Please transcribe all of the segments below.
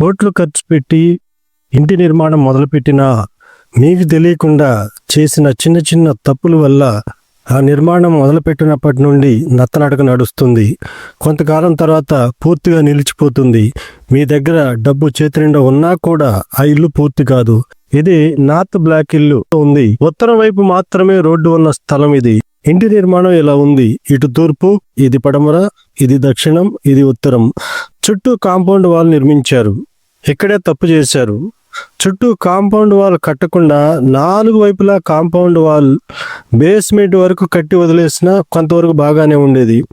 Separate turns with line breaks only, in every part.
కోట్లు ఖర్చు పెట్టి ఇంటి నిర్మాణం మొదలుపెట్టినా మీకు తెలియకుండా చేసిన చిన్న చిన్న తప్పుల వల్ల ఆ నిర్మాణం మొదలుపెట్టినప్పటి నుండి నత్తనడక నడుస్తుంది. కొంతకాలం తర్వాత పూర్తిగా నిలిచిపోతుంది. మీ దగ్గర డబ్బు చేతి నిండా ఉన్నా కూడా ఆ ఇల్లు పూర్తి కాదు. ఇది నార్త్ బ్లాక్ ఇల్లు ఉంది. ఉత్తరం వైపు మాత్రమే రోడ్డు ఉన్న స్థలం ఇది. ఇంటి నిర్మాణం ఇలా ఉంది. ఇటు తూర్పు ఇది పడమర ఇది దక్షిణం ఇది ఉత్తరం. చుట్టూ కాంపౌండ్ వాల్ నిర్మించారు. ఇక్కడే తప్పు చేశారు. చుట్టూ కాంపౌండ్ వాల్ కట్టకుండా నాలుగు వైపులా కాంపౌండ్ వాల్ బేస్మెంట్ వరకు కట్టి వదిలేసిన కొంతవరకు బాగానే ఉండేది.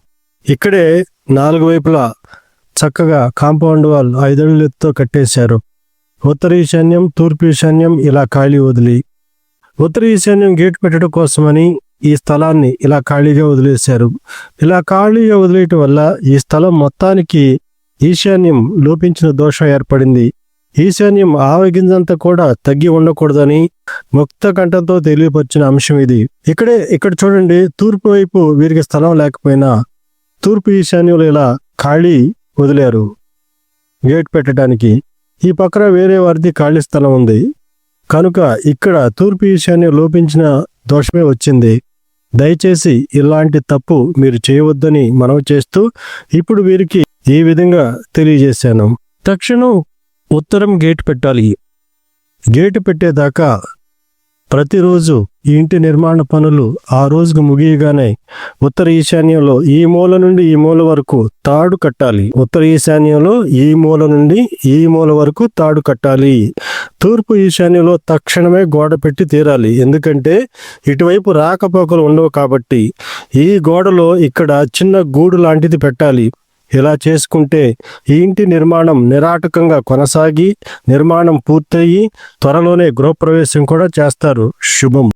ఇక్కడే నాలుగు వైపులా చక్కగా కాంపౌండ్ వాల్ ఐదడుగులతో కట్టేశారు. ఉత్తర ఈశాన్యం తూర్పు ఈశాన్యం ఇలా ఖాళీ వదిలి. ఉత్తర ఈశాన్యం గేట్ పెట్టడం కోసమని ఈ స్థలాన్ని ఇలా ఖాళీగా వదిలేశారు. ఇలా ఖాళీగా వదిలేయటం వల్ల ఈ స్థలం మొత్తానికి ఈశాన్యం లోపించిన దోషం ఏర్పడింది. ఈశాన్యం ఆవగింజంతా కూడా తగ్గి ఉండకూడదని ముక్త కంఠంతో తెలియపరిచిన అంశం ఇది. ఇక్కడే ఇక్కడ చూడండి తూర్పు వైపు వీరికి స్థలం లేకపోయినా తూర్పు ఈశాన్యులు ఇలా ఖాళీ వదిలారు. గేట్ పెట్టడానికి. ఈ పక్కన వేరే వారిది ఖాళీ స్థలం ఉంది. కనుక ఇక్కడ తూర్పు ఈశాన్యం లోపించిన దోషమే వచ్చింది. దయచేసి ఇలాంటి తప్పు మీరు చేయవద్దని మనవి చేస్తూ ఇప్పుడు వీరికి ఈ విధంగా తెలియజేశాను? తక్షణం ఉత్తరం గేట్ పెట్టాలి. గేటు పెట్టేదాకా ప్రతిరోజు ఈ ఇంటి నిర్మాణ పనులు ఆ రోజుకు ముగియగానే ఉత్తర ఈశాన్యంలో ఈ మూల నుండి ఈ మూల వరకు తాడు కట్టాలి. ఉత్తర ఈశాన్యంలో ఈ మూల నుండి ఈ మూల వరకు తాడు కట్టాలి. తూర్పు ఈశాన్యంలో తక్షణమే గోడ పెట్టి తీరాలి. ఎందుకంటే ఇటువైపు రాకపోకలు ఉండవు కాబట్టి ఈ గోడలో ఇక్కడ చిన్న గూడు లాంటిది పెట్టాలి. ఇలా చేసుకుంటే ఈ ఇంటి నిర్మాణం నిరాటకంగా కొనసాగి నిర్మాణం పూర్తయి త్వరలోనే గృహప్రవేశం కూడా చేస్తారు. శుభం.